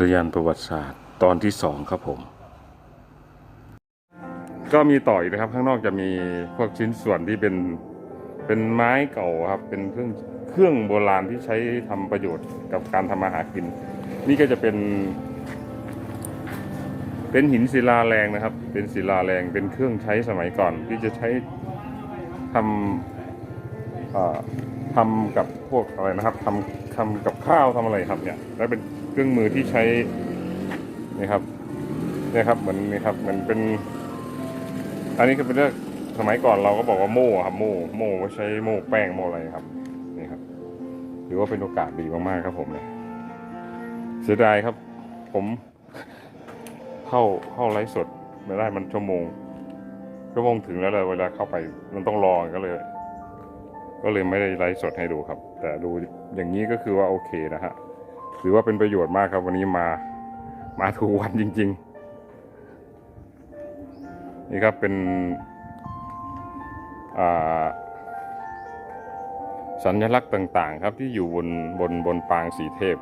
ทยานประวัติศาสตร์ ตอนที่สองครับผม ก็มีต่ออีกนะครับ ข้างนอกจะมีพวกชิ้นส่วนที่เป็นเป็นไม้เก่าครับ เป็นเครื่องเครื่องโบราณที่ใช้ทำประโยชน์กับการทำมาหากิน นี่ก็จะเป็น เป็นหินศิลาแรงนะครับ เป็นศิลาแรงเป็นเครื่องใช้สมัยก่อน ที่จะใช้ทำทำกับพวกอะไรนะครับทำทำกับข้าวทำอะไรครับเนี่ย แล้วเป็น เครื่องมือที่ใช้นี่ครับเนี่ยครับเหมือนนี่ครับเหมือนเป็น อันนี้ก็เป็นเรื่องสมัยก่อนเราก็บอกว่าโม่ครับโม่โม่ก็ใช้โม่แป้งโม่อะไรครับนี่ครับถือว่าเป็นโอกาสดีมากๆครับผมเนี่ยเสียดายครับ ผมเข้าเข้าไลฟ์สดไม่ได้มันชั่วโมงชั่วโมงถึงแล้วเลยเวลาเข้าไปมันต้องรอก็เลย ก็เลยไม่ได้ไลฟ์สดให้ดูครับ แต่ดูอย่างนี้ก็คือว่าโอเคนะฮะ ถือว่าเป็นประโยชน์มากครับวันนี้มา มาถูกวันจริง ๆ นี่ครับเป็นอ่าสัญลักษณ์ต่างๆ ครับที่อยู่บนบนบนปางสีเทพ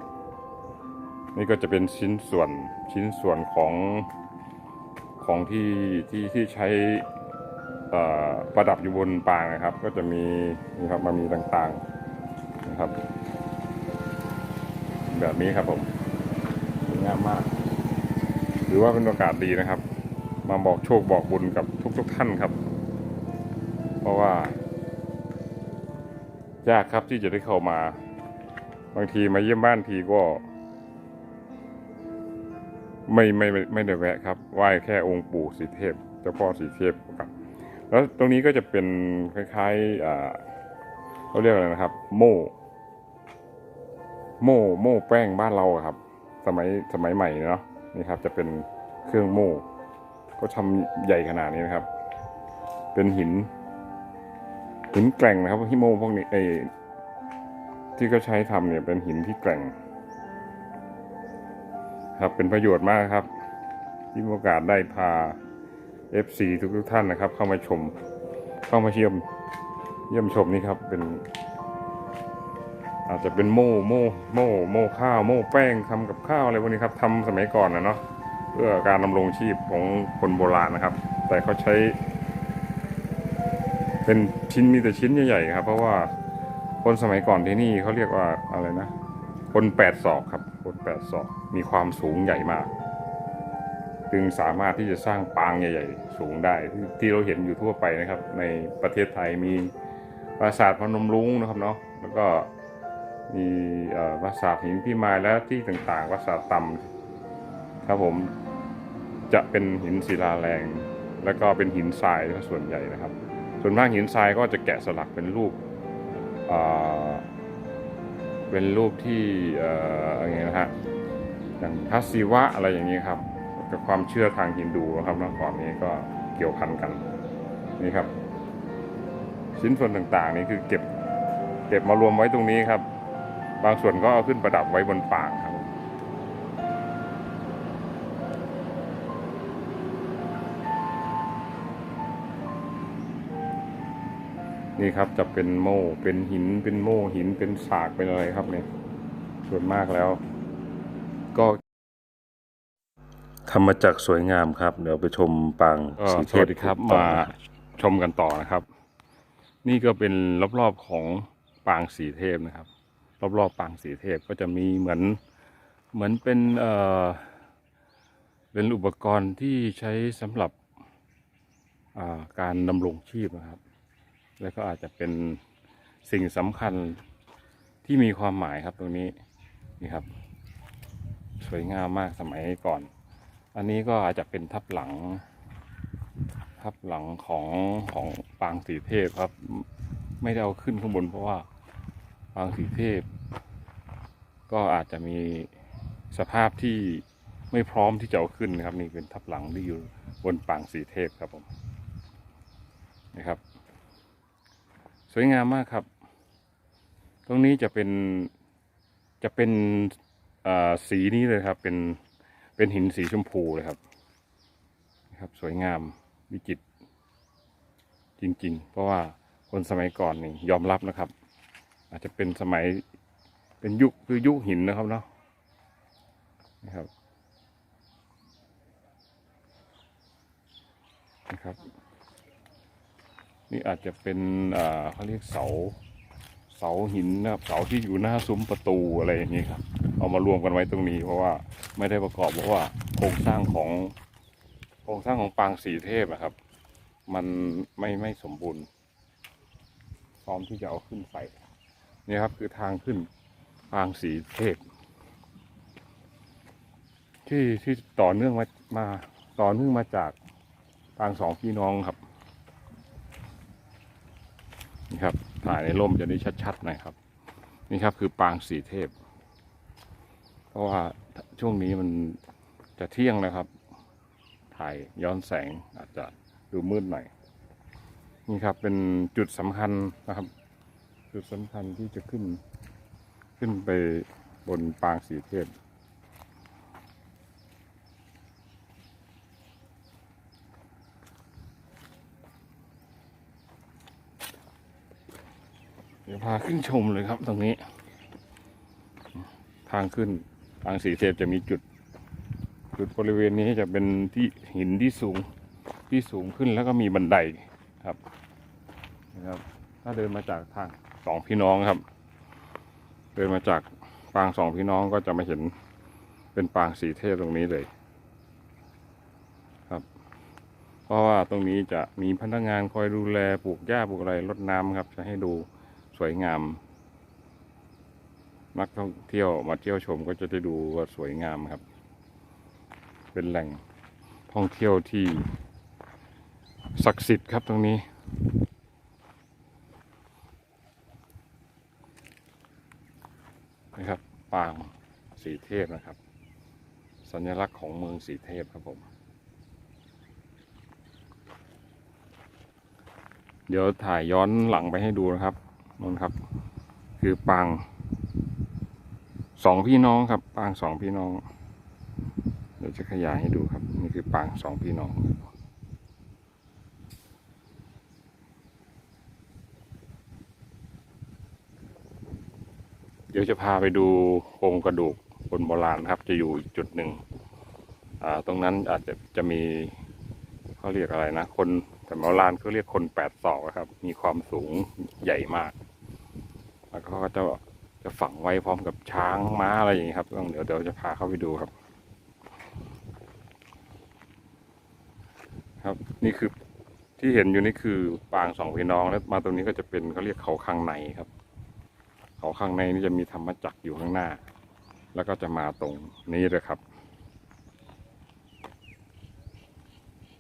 นี่ก็จะเป็นชิ้นส่วนชิ้นส่วนของของที่ที่ที่ใช้อ่อประดับอยู่บนปางนะครับ ก็จะมีนี่ครับมามีต่างๆนะครับ แบบนี้ครับผมสวยงามมากหรือว่าเป็นโอกาสดีนะครับ มาบอกโชคบอกบุญกับทุกๆท่านครับ เพราะว่า ยากครับที่จะได้เข้ามา บางทีมาเยี่ยมบ้านทีก็ ไม่ไม่ไม่ได้แวะครับไหว้แค่องค์ปู่สีเทพเจ้าพ่อสีเทพครับ แล้วตรงนี้ก็จะเป็นคล้ายๆเขาเรียกอะไรนะครับ โม่ โม่โม่แป้งบ้านเราครับ สมัยสมัยใหม่เนาะนี่ครับ จะเป็นเครื่องโม่ ก็ทำใหญ่ขนาดนี้นะครับ เป็นหิน หินแกร่งนะครับที่โม่พวกนี้ไอ้ที่เขาใช้ทำเนี่ยเป็นหินที่แกร่ง ครับเป็นประโยชน์มากครับ ที่มีโอกาสได้พา FC ทุกทุกท่านนะครับ เข้ามาชม เข้ามาเยี่ยม เยี่ยมชมนี่ครับเป็น อาจจะเป็นโม่โม่โม่โม่ข้าวโม่แป้งทำกับข้าวอะไรพวกนี้ครับทำสมัยก่อนนะเนาะเพื่อการดำรงชีพของคนโบราณนะครับ แต่เขาใช้ เป็นชิ้นมีแต่ชิ้นใหญ่ๆครับ เพราะว่าคนสมัยก่อนที่นี่เขาเรียกว่าอะไรนะ คนแปดศอกครับ คนแปดศอกมีความสูงใหญ่มากจึงสามารถที่จะสร้างปางใหญ่ ๆ สูงได้ ที่เราเห็นอยู่ทั่วไปนะครับ ในประเทศไทยมีปราสาทพนมรุ้งนะครับเนาะแล้วก็ มีปราสาทหินพิมายและที่ต่างๆปราสาทต่ำครับผมจะเป็นหินศิลาแรง แล้วก็เป็นหินทรายส่วนใหญ่นะครับ ส่วนมากหินทรายก็จะแกะสลักเป็นรูปเป็นรูปที่อ่ออย่างเงี้ยนะฮะอย่างพระศิวะอะไรอย่างนี้ครับกับความเชื่อทางฮินดูนะครับเมื่อก่อนนี้ก็เกี่ยวพันกันนี่ครับ ชิ้นส่วนต่างๆ นี่คือเก็บ เก็บมารวมไว้ตรงนี้ครับ บางส่วนก็เอาขึ้นประดับไว้บนปางครับนี่ครับจะเป็นโม่เป็นหินเป็นโม่หินเป็นสากเป็นอะไรครับเนี่ยส่วนมากแล้ว ก็ทำมาจากสวยงามครับ เดี๋ยวไปชมปางสีเทพสวัสดีครับ มาชมกันต่อนะครับ นี่ก็เป็นรอบๆของปางสีเทพนะครับ รอบๆปางสีเทพก็จะมีเหมือนเหมือนเป็นเอ่อเป็นอุปกรณ์ที่ใช้สำหรับาการดำรงชีพนะครับ แล้วก็อาจจะเป็นสิ่งสำคัญที่มีความหมายครับตรงนี้นี่ครับ สวยงามมากสมัยก่อน อันนี้ก็อาจจะเป็นทับหลัง ทับหลังของของปางสีเทพครับ ไม่ได้เอาขึ้นข้างบนเพราะว่า ปางสีเทพ ก็อาจจะมีสภาพที่ไม่พร้อมที่จะเอาขึ้นนะครับ นี่เป็นทับหลังที่อยู่บนปางสีเทพครับผมนะครับ สวยงามมากครับ ตรงนี้จะเป็นจะเป็นอ่าสีนี้เลยครับ เป็นเป็นหินสีชมพูเลยครับนะครับ สวยงามวิจิตรจริง ๆ เพราะว่าคนสมัยก่อนนี่ยอมรับนะครับ อาจจะเป็นสมัยเป็นยุคคือยุคหินนะครับเนาะนะครับนะครับนี่อาจจะเป็นเขาเรียกเสาเสาหินนะครับเสาที่อยู่หน้าซุ้มประตูอะไรอย่างนี้ครับ เอามารวมกันไว้ตรงนี้ เพราะว่าไม่ได้ประกอบเพราะว่าโครงสร้างของโครงสร้างของปางสีเทพอะครับ มันไม่ไม่สมบูรณ์พร้อมที่จะเอาขึ้นใส่ นี่ครับคือทางขึ้นปางสีเทพ ที่ที่ต่อเนื่องมามาต่อเนื่องมาจากปางสองพี่น้องครับนี่ครับถ่ายในร่มจะได้ชัดๆหน่อยครับ นี่ครับคือปางสีเทพ เพราะว่าช่วงนี้มันจะเที่ยงแล้วครับ ถ่ายย้อนแสงอาจจะดูมืดหน่อยนี่ครับเป็นจุดสำคัญนะครับ จุดสำคัญที่จะขึ้น ขึ้นไปบนปางสีเทพเดี๋ยวพาขึ้นชมเลยครับตรงนี้ ทางขึ้นทางสีเทพจะมีจุด จุดบริเวณนี้จะเป็นที่หินที่สูงที่สูงขึ้นแล้วก็มีบันไดครับนะครับ ถ้าเดินมาจากทาง สองพี่น้องครับ เดินมาจากปางสองพี่น้องก็จะมาเห็นเป็นปางสีเทพตรงนี้เลย ครับ เพราะว่าตรงนี้จะมีพนักงานคอยดูแลปลูกหญ้าปลูกอะไรรดน้ำครับ จะให้ดูสวยงาม นักท่องเที่ยวมาเที่ยวชมก็จะได้ดูว่าสวยงามครับ เป็นแหล่งท่องเที่ยวที่ศักดิ์สิทธิ์ครับตรงนี้ นะครับ ปางสีเทพนะครับ สัญลักษณ์ของเมืองสีเทพครับผม เดี๋ยวถ่ายย้อนหลังไปให้ดูนะครับนนครับ คือปางสองพี่น้องครับ ปางสองพี่น้อง เดี๋ยวจะขยายให้ดูครับ นี่คือปางสองพี่น้อง เดี๋ยวจะพาไปดูโครงกระดูกคนโบราณครับ จะอยู่อีกจุดหนึ่งตรงนั้นอาจจะจะมีเขาเรียกอะไรนะ คนแต่โบราณเขาเรียกคนแปดศอกอครับ มีความสูงใหญ่มาก แล้วก็จะจะฝังไว้พร้อมกับช้างม้าอะไรอย่างนี้ครับต้องเดี๋ยวเดี๋ยวจะพาเข้าไปดูครับ ครับนี่คือที่เห็นอยู่นี่คือปางสองพี่น้องแล้วมาตรงนี้ก็จะเป็นเขาเรียกเขาข้างในครับ เขาข้างในนี่จะมีธรรมจักรอยู่ข้างหน้า แล้วก็จะมาตรงนี้เลยครับ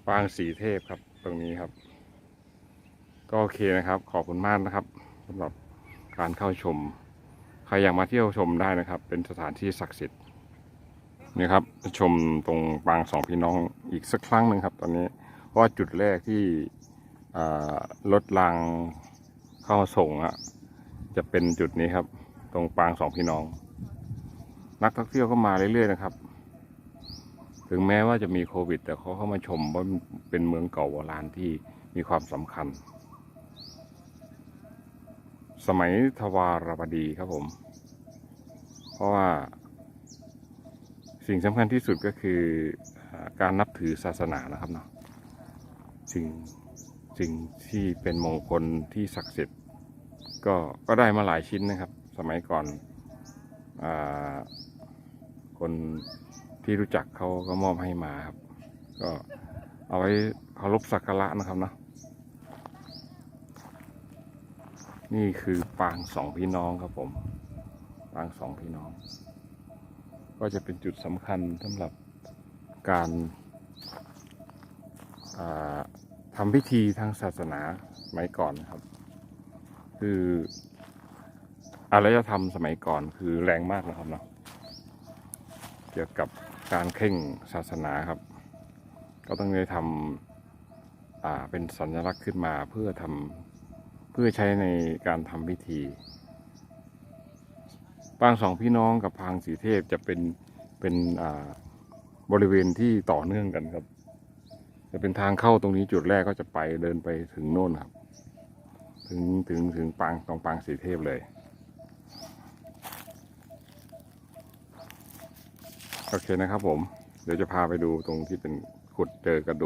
ปางสีเทพครับตรงนี้ครับ ก็โอเคนะครับ ขอบคุณมากนะครับสำหรับการเข้าชม ใครอยากมาเที่ยวชมได้นะครับ เป็นสถานที่ศักดิ์สิทธิ์นี่ครับชมตรงปางสองพี่น้องอีกสักครั้งหนึ่งครับ ตอนนี้เพราะจุดแรกที่รถรางเข้าส่งอะ จะเป็นจุดนี้ครับ ตรงปางสองพี่น้อง นักท่องเที่ยวก็มาเรื่อยๆนะครับ ถึงแม้ว่าจะมีโควิด แต่เขาเข้ามาชมว่าเป็นเมืองเก่าโบราณที่มีความสำคัญ สมัยทวารวดีครับผม เพราะว่าสิ่งสำคัญที่สุดก็คือการนับถือศาสนานะครับเนาะสิ่งสิ่งที่เป็นมงคลที่ศักดิ์สิทธิ์ ก็ก็ได้มาหลายชิ้นนะครับ สมัยก่อนอคนที่รู้จักเขาก็มอบให้มาครับ ก็เอาไว้เคารพสักการะนะครับเนาะนี่คือปางสองพี่น้องครับผม ปางสองพี่น้อง ก็จะเป็นจุดสำคัญสำหรับการาทำพิธีทางศาสนาสมัยก่อนครับ คืออารยธรรมสมัยก่อนคือแรงมากนะครับเนาะเกี่ยวกับการเข่งศาสนาครับ ก็ต้องได้ทำเป็นสัญลักษณ์ขึ้นมาเพื่อทำเพื่อใช้ในการทำพิธีปางสองพี่น้องกับปางสีเทพจะเป็นเป็นอ่าบริเวณที่ต่อเนื่องกันครับ จะเป็นทางเข้าตรงนี้จุดแรกก็จะไปเดินไปถึงโน่นครับ ถึงถึงถึงปางตรงปางสีเทพเลย โอเคนะครับผม เดี๋ยวจะพาไปดูตรงที่เป็นขุดเจอกระดูก